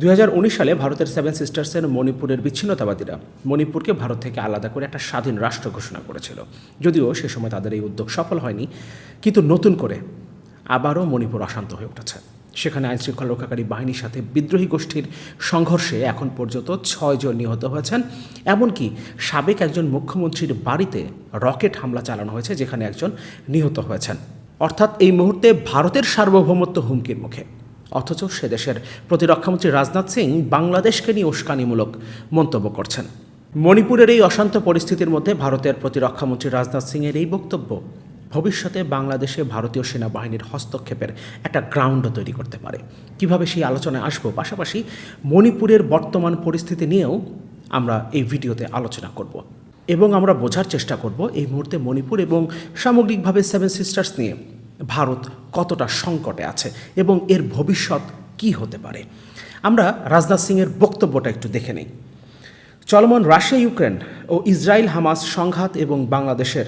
দুই হাজার উনিশ সালে ভারতের সেভেন সিস্টার্সের মণিপুরের বিচ্ছিন্নতাবাদীরা মণিপুরকে ভারত থেকে আলাদা করে একটা স্বাধীন রাষ্ট্র ঘোষণা করেছিল। যদিও সে সময় তাদের এই উদ্যোগ সফল হয়নি, কিন্তু নতুন করে আবারও মণিপুর অশান্ত হয়ে উঠেছে। সেখানে আইনশৃঙ্খলা রক্ষাকারী বাহিনীর সাথে বিদ্রোহী গোষ্ঠীর সংঘর্ষে এখন পর্যন্ত ছয়জন নিহত হয়েছেন, এমনকি সাবেক একজন মুখ্যমন্ত্রীর বাড়িতে রকেট হামলা চালানো হয়েছে, যেখানে একজন নিহত হয়েছেন। অর্থাৎ এই মুহূর্তে ভারতের সার্বভৌমত্ব হুমকির মুখে। অথচ সে দেশের প্রতিরক্ষামন্ত্রী রাজনাথ সিং বাংলাদেশকে নিয়ে উস্কানিমূলক মন্তব্য করছেন। মণিপুরের এই অশান্ত পরিস্থিতির মধ্যে ভারতের প্রতিরক্ষামন্ত্রী রাজনাথ সিংয়ের এই বক্তব্য ভবিষ্যতে বাংলাদেশে ভারতীয় সেনাবাহিনীর হস্তক্ষেপের একটা গ্রাউন্ডও তৈরি করতে পারে। কীভাবে সেই আলোচনায় আসব? পাশাপাশি মণিপুরের বর্তমান পরিস্থিতি নিয়েও আমরা এই ভিডিওতে আলোচনা করব এবং আমরা বোঝার চেষ্টা করব এই মুহূর্তে মণিপুর এবং সামগ্রিকভাবে সেভেন সিস্টার্স নিয়ে। ভারত কতটা সংকটে আছে এবং এর ভবিষ্যৎ কি হতে পারে? আমরা রাজনাথ সিংয়ের বক্তব্যটা একটু দেখে নিই। চলমান রাশিয়া, ইউক্রেন ও ইসরায়েল হামাস সংঘাত এবং বাংলাদেশের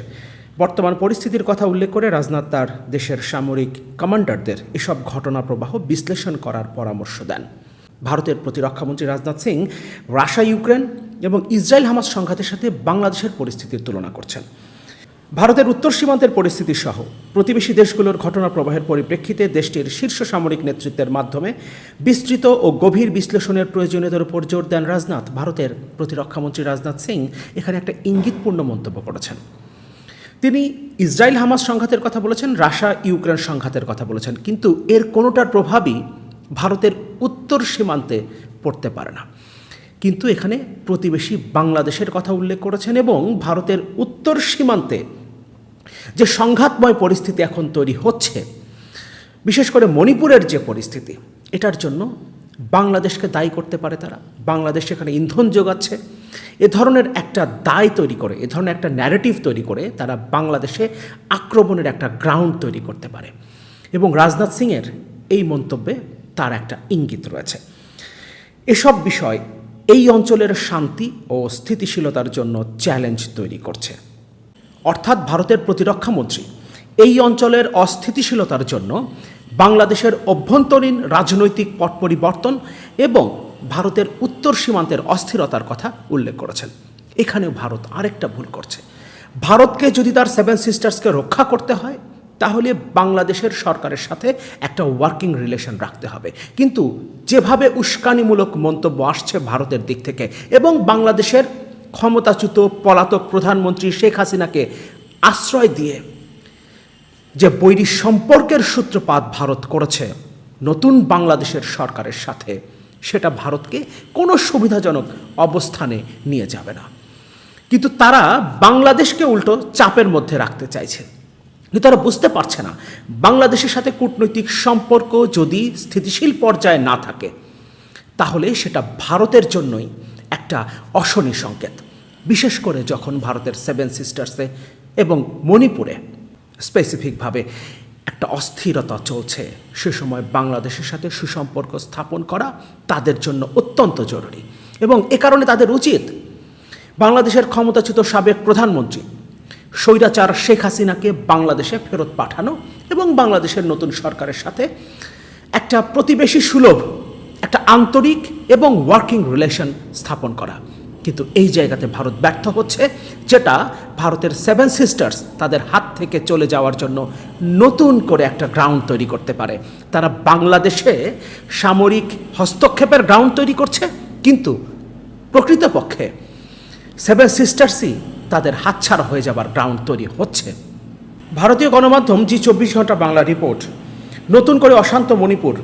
বর্তমান পরিস্থিতির কথা উল্লেখ করে রাজনাথ তার দেশের সামরিক কমান্ডারদের এসব ঘটনা প্রবাহ বিশ্লেষণ করার পরামর্শ দেন। ভারতের প্রতিরক্ষামন্ত্রী রাজনাথ সিং রাশিয়া, ইউক্রেন এবং ইসরায়েল হামাস সংঘাতের সাথে বাংলাদেশের পরিস্থিতির তুলনা করছেন। ভারতের উত্তর সীমান্তের পরিস্থিতি সহ প্রতিবেশী দেশগুলোর ঘটনা প্রবাহের পরিপ্রেক্ষিতে দেশটির শীর্ষ সামরিক নেতৃত্বের মাধ্যমে বিস্তৃত ও গভীর বিশ্লেষণের প্রয়োজনীয়তার উপর জোর দেন রাজনাথ, ভারতের প্রতিরক্ষামন্ত্রী রাজনাথ সিং এখানে একটা ইঙ্গিতপূর্ণ মন্তব্য করেছেন। তিনি ইসরায়েল হামাস সংঘাতের কথা বলেছেন, রাশিয়া ইউক্রেন সংঘাতের কথা বলেছেন, কিন্তু এর কোনোটার প্রভাবই ভারতের উত্তর সীমান্তে পড়তে পারে না। কিন্তু এখানে প্রতিবেশী বাংলাদেশের কথা উল্লেখ করেছেন এবং ভারতের উত্তর সীমান্তে যে সংঘাতময় পরিস্থিতি এখন তৈরি হচ্ছে, বিশেষ করে মণিপুরের যে পরিস্থিতি, এটার জন্য বাংলাদেশকে দায়ী করতে পারে তারা। বাংলাদেশ এখানে ইন্ধন যোগাচ্ছে এ ধরনের একটা দায় তৈরি করে, এ ধরনের একটা ন্যারেটিভ তৈরি করে তারা বাংলাদেশে আক্রমণের একটা গ্রাউন্ড তৈরি করতে পারে। এবং রাজনাথ সিংয়ের এই মন্তব্যে তার একটা ইঙ্গিত রয়েছে। এসব বিষয় এই অঞ্চলের শান্তি ও স্থিতিশীলতার জন্য চ্যালেঞ্জ তৈরি করছে। অর্থাৎ ভারতের প্রতিরক্ষামন্ত্রী এই অঞ্চলের অস্থিতিশীলতার জন্য বাংলাদেশের অভ্যন্তরীণ রাজনৈতিক পট পরিবর্তন এবং ভারতের উত্তর সীমান্তের অস্থিরতার কথা উল্লেখ করেছেন। এখানেও ভারত আরেকটা ভুল করছে। ভারতকে যদি তার সেভেন সিস্টার্সকে রক্ষা করতে হয়, তাহলে বাংলাদেশের সরকারের সাথে একটা ওয়ার্কিং রিলেশন রাখতে হবে। কিন্তু যেভাবে উস্কানিমূলক মন্তব্য আসছে ভারতের দিক থেকে এবং বাংলাদেশের ক্ষমতাচ্যুত পলাতক প্রধানমন্ত্রী শেখ হাসিনাকে আশ্রয় দিয়ে যে বৈরী সম্পর্কের সূত্রপাত ভারত করেছে, নতুন বাংলাদেশের সরকারের সাথে, সেটা ভারতকে কোনো সুবিধাজনক অবস্থানে নিয়ে যাবে না। কিন্তু তারা বাংলাদেশকে উল্টো চাপের মধ্যে রাখতে চাইছে। কিন্তু তারা বুঝতে পারছে না, বাংলাদেশের সাথে কূটনৈতিক সম্পর্ক যদি স্থিতিশীল পর্যায়ে না থাকে, তাহলে সেটা ভারতের জন্যই একটা অশনি সংকেত, বিশেষ করে যখন ভারতের সেভেন সিস্টার্সে এবং মণিপুরে স্পেসিফিকভাবে একটা অস্থিরতা চলছে, সে সময় বাংলাদেশের সাথে সুসম্পর্ক স্থাপন করা তাদের জন্য অত্যন্ত জরুরি এবং এ কারণে তাদের উচিত বাংলাদেশের ক্ষমতাচ্যুত সাবেক প্রধানমন্ত্রী স্বৈরাচার শেখ হাসিনাকে বাংলাদেশে ফেরত পাঠানো এবং বাংলাদেশের নতুন সরকারের সাথে একটা প্রতিবেশী সুলভ একটা আন্তরিক এবং ওয়ার্কিং রিলেশন স্থাপন করা। কিন্তু এই জায়গাতে ভারত ব্যর্থ হচ্ছে, যেটা ভারতের সেভেন সিস্টার্স তাদের হাত থেকে চলে যাওয়ার জন্য নতুন করে একটা গ্রাউন্ড তৈরি করতে পারে। তারা বাংলাদেশে সামরিক হস্তক্ষেপের গ্রাউন্ড তৈরি করছে, কিন্তু প্রকৃতপক্ষে সেভেন সিস্টার্সই তাদের হাতছাড়া হয়ে যাবার গ্রাউন্ড তৈরি হচ্ছে। ভারতীয় গণমাধ্যম জি চব্বিশ ঘণ্টা বাংলা রিপোর্ট নতুন করে অশান্ত মণিপুর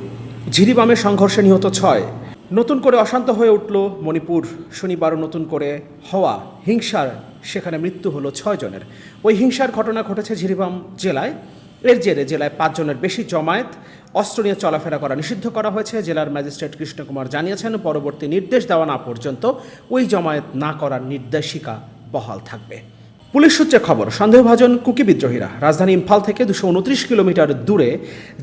ঝিরিবামে সংঘর্ষে নিহত ছয়। নতুন করে অশান্ত হয়ে উঠল মণিপুর। শনিবারও নতুন করে হওয়া হিংসার সেখানে মৃত্যু হলো ছয় জনের। ওই হিংসার ঘটনা ঘটেছে ঝিরিবাম জেলায়। এর জেরে জেলায় পাঁচজনের বেশি জমায়েত। অস্ত্র নিয়ে চলাফেরা করা নিষিদ্ধ করা হয়েছে। জেলার ম্যাজিস্ট্রেট কৃষ্ণকুমার জানিয়েছেন, পরবর্তী নির্দেশ দেওয়া না পর্যন্ত ওই জমায়েত না করার নির্দেশিকা বহাল থাকবে। পুলিশ সূত্রে খবর, সন্দেহভাজন কুকি বিদ্রোহীরা। রাজধানী ইম্ফাল থেকে দুশো উনত্রিশ কিলোমিটার দূরে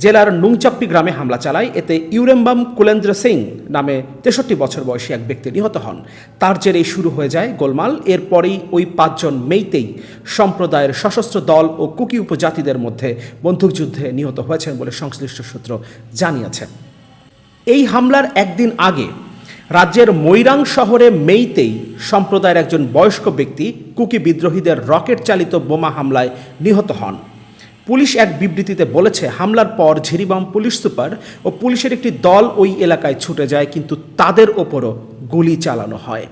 জেলার নুংচাপ্পি গ্রামে হামলা চালায়। এতে ইউরেম্বাম কুলেন্দ্র সিং নামে তেষট্টি বছর বয়সী এক ব্যক্তি নিহত হন। তার জেরেই শুরু হয়ে যায় গোলমাল। এরপরেই ওই পাঁচজন মেইতেই সম্প্রদায়ের সশস্ত্র দল ও কুকি উপজাতিদের মধ্যে বন্দুকযুদ্ধে নিহত হয়েছেন বলে সংশ্লিষ্ট সূত্র জানিয়েছে। এই হামলার একদিন আগে রাজ্যের মৈরাং শহরে মেইতেই সম্প্রদায়ের একজন বয়স্ক ব্যক্তি কুকি বিদ্রোহীদের রকেট চালিত বোমা হামলায় নিহত হন। পুলিশ এক বিবৃতিতে বলেছে, হামলার পর ঝিরিবাম পুলিশ সুপার ও পুলিশের একটি দল ওই এলাকায় ছুটে যায়, কিন্তু তাদের ওপরও গুলি চালানো হয়।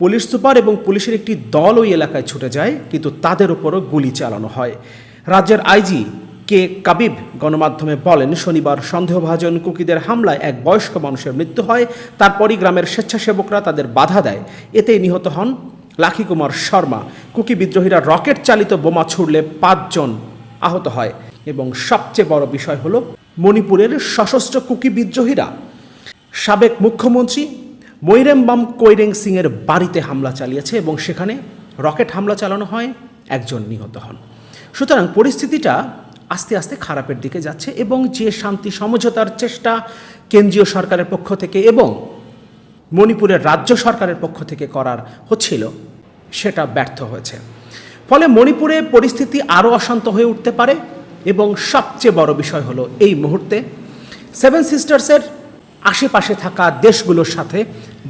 পুলিশ সুপার এবং পুলিশের একটি দল ওই এলাকায় ছুটে যায়, কিন্তু তাদের ওপরও গুলি চালানো হয়। রাজ্যের আইজি কে কাবিব গণমাধ্যমে বলেন, শনিবার সন্দেহভাজন কুকিদের হামলায় এক বয়স্ক মানুষের মৃত্যু হয়। তারপরই গ্রামের স্বেচ্ছাসেবকরা তাদের বাধা দেয়। এতেই নিহত হন লাখি কুমার শর্মা। কুকি বিদ্রোহীরা রকেট চালিত বোমা ছুড়লে পাঁচজন আহত হয়। এবং সবচেয়ে বড় বিষয় হলো মণিপুরের সশস্ত্র কুকি বিদ্রোহীরা। সাবেক মুখ্যমন্ত্রী মৈরেমবাম কৈরেং সিংয়ের বাড়িতে হামলা চালিয়েছে এবং সেখানে রকেট হামলা চালানো হয়। একজন নিহত হন। সুতরাং পরিস্থিতিটা আস্তে আস্তে খারাপের দিকে যাচ্ছে এবং যে শান্তি সমঝোতার চেষ্টা কেন্দ্রীয় সরকারের পক্ষ থেকে এবং মণিপুরের রাজ্য সরকারের পক্ষ থেকে করার হচ্ছিল, সেটা ব্যর্থ হয়েছে। ফলে মণিপুরে পরিস্থিতি আরও অশান্ত হয়ে উঠতে পারে এবং সবচেয়ে বড় বিষয় হলো এই মুহূর্তে সেভেন সিস্টার্সের আশেপাশে থাকা দেশগুলোর সাথে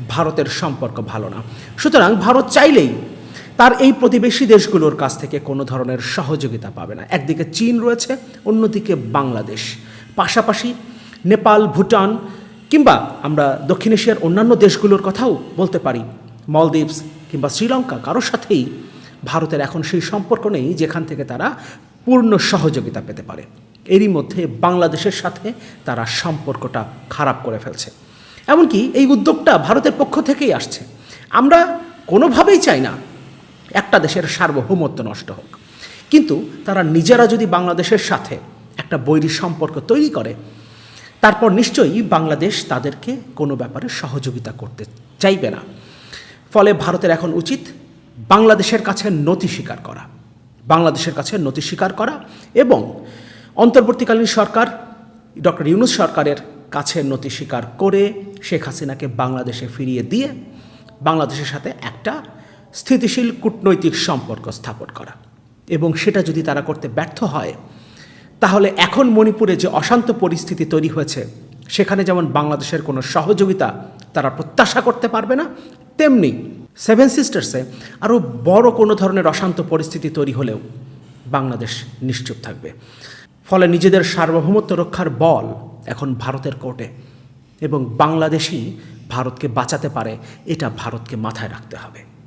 ভারতের সম্পর্ক ভালো না। সুতরাং ভারত চাইলেই তার এই প্রতিবেশী দেশগুলোর কাছ থেকে কোনো ধরনের সহযোগিতা পাবে না। একদিকে চীন রয়েছে, অন্যদিকে বাংলাদেশ। পাশাপাশি নেপাল, ভুটান কিংবা আমরা দক্ষিণ এশিয়ার অন্যান্য দেশগুলোর কথাও বলতে পারি। মলদ্বীপস কিংবা শ্রীলঙ্কা কারোর সাথেই ভারতের এখন সেই সম্পর্ক নেই যেখান থেকে তারা পূর্ণ সহযোগিতা পেতে পারে। এরই মধ্যে বাংলাদেশের সাথে তারা সম্পর্কটা খারাপ করে ফেলছে। এমনকি এই উদ্যোগটা ভারতের পক্ষ থেকেই আসছে। আমরা কোনোভাবেই চাই না একটা দেশের সার্বভৌমত্ব নষ্ট হোক। কিন্তু তারা নিজেরা যদি বাংলাদেশের সাথে একটা বৈরী সম্পর্ক তৈরি করে, তারপর নিশ্চয়ই বাংলাদেশ তাদেরকে কোনো ব্যাপারে সহযোগিতা করতে চাইবে না। ফলে ভারতের এখন উচিত বাংলাদেশের কাছে নতি স্বীকার করা, বাংলাদেশের কাছে নতি স্বীকার করা এবং অন্তর্বর্তীকালীন সরকার, ডক্টর ইউনুস সরকারের কাছে নতি স্বীকার করে শেখ হাসিনাকে বাংলাদেশে ফিরিয়ে দিয়ে বাংলাদেশের সাথে একটা স্থিতিশীল কূটনৈতিক সম্পর্ক স্থাপন করা। এবং সেটা যদি তারা করতে ব্যর্থ হয়, তাহলে এখন মণিপুরে যে অশান্ত পরিস্থিতি তৈরি হয়েছে, সেখানে যেমন বাংলাদেশের কোনো সহযোগিতা তারা প্রত্যাশা করতে পারবে না, তেমনি সেভেন সিস্টার্সে আরও বড় কোনো ধরনের অশান্ত পরিস্থিতি তৈরি হলেও বাংলাদেশ নিশ্চুপ থাকবে। ফলে নিজেদের সার্বভৌমত্ব রক্ষার বল এখন ভারতের কোর্টে। এবং বাংলাদেশই ভারতকে বাঁচাতে পারে, এটা ভারতকে মাথায় রাখতে হবে।